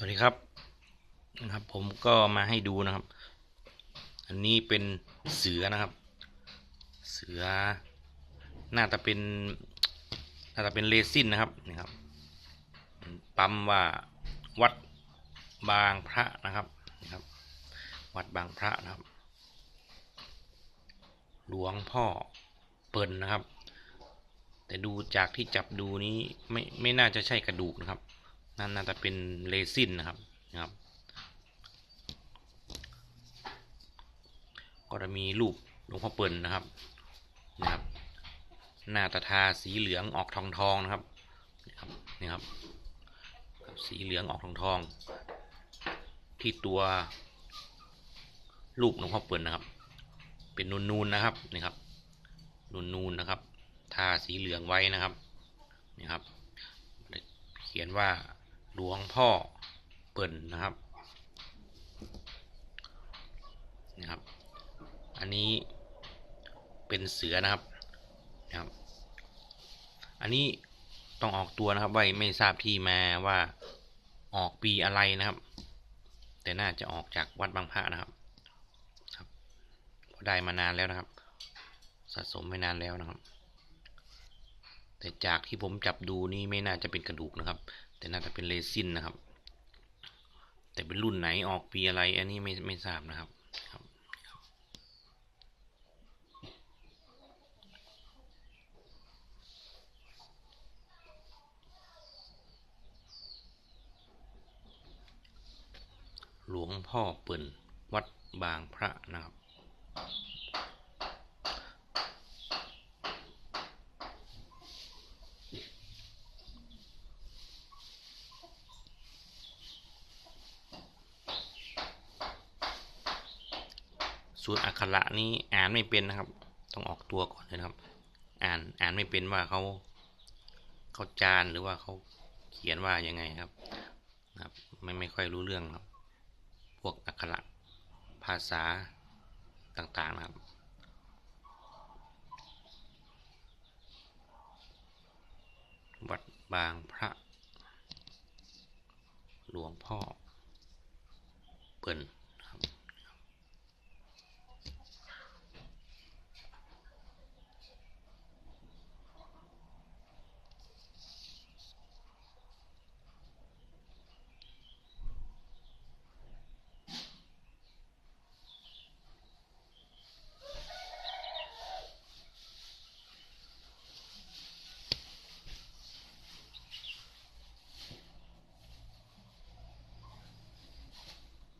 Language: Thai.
สวัสดีครับนะครับ ผมก็มาให้ดูนะครับ อันนี้เป็นเสือนะครับ เสือน่าจะเป็นน่าจะเป็นเรซินนะครับนี่ครับปั๊มว่าวัดบางพระนะครับนี่ครับ วัดบางพระนะครับ หลวงพ่อเปิ่นนะครับ แต่ดูจากที่จับดูนี้ไม่ไม่น่าจะใช่กระดูกนะครับ นั่นน่าจะเป็นเรซินนะครับนะครับ ก็จะมีรูปหลวงพ่อเปิ่นนะครับนะครับ หน้าตาทาสีเหลืองออกทองทองนะครับนี่ครับนี่ครับสีเหลืองออกทองทอง ที่ตัวรูปหลวงพ่อเปิ่นนะครับ เป็นนูนๆนะครับนี่ครับนูนๆนะครับ ทาสีเหลืองไว้นะครับนี่ครับ เขียนว่า หลวงพ่อเปิ่นนะครับนะครับ อันนี้เป็นเสือนะครับนะครับ อันนี้ต้องออกตัวนะครับไว้ไม่ทราบที่มาว่าออกปีอะไรนะครับ แต่น่าจะออกจากวัดบางพระนะครับครับเพราะได้มานานแล้วนะครับ สะสมไม่นานแล้วนะครับ แต่จากที่ผมจับดูนี่ไม่น่าจะเป็นกระดูกนะครับ แต่น่าจะเป็นเรซินนะครับ แต่เป็นรุ่นไหนออกปีอะไร อันนี้ไม่ไม่ทราบนะครับครับหลวงพ่อเปิ่นวัดบางพระนะครับ ส่วอักขระนี้อ่านไม่เป็นนะครับ ต้องออกตัวก่อนเลยนะครับ อ่านอ่านไม่เป็นว่าเขาเขาจานหรือว่าเขาเขียนว่ายังไงครับนะครับ ไม่ไม่ค่อยรู้เรื่องครับ พวกอักขระภาษาต่างๆนะครับวัดบางพระ หลวงพ่อ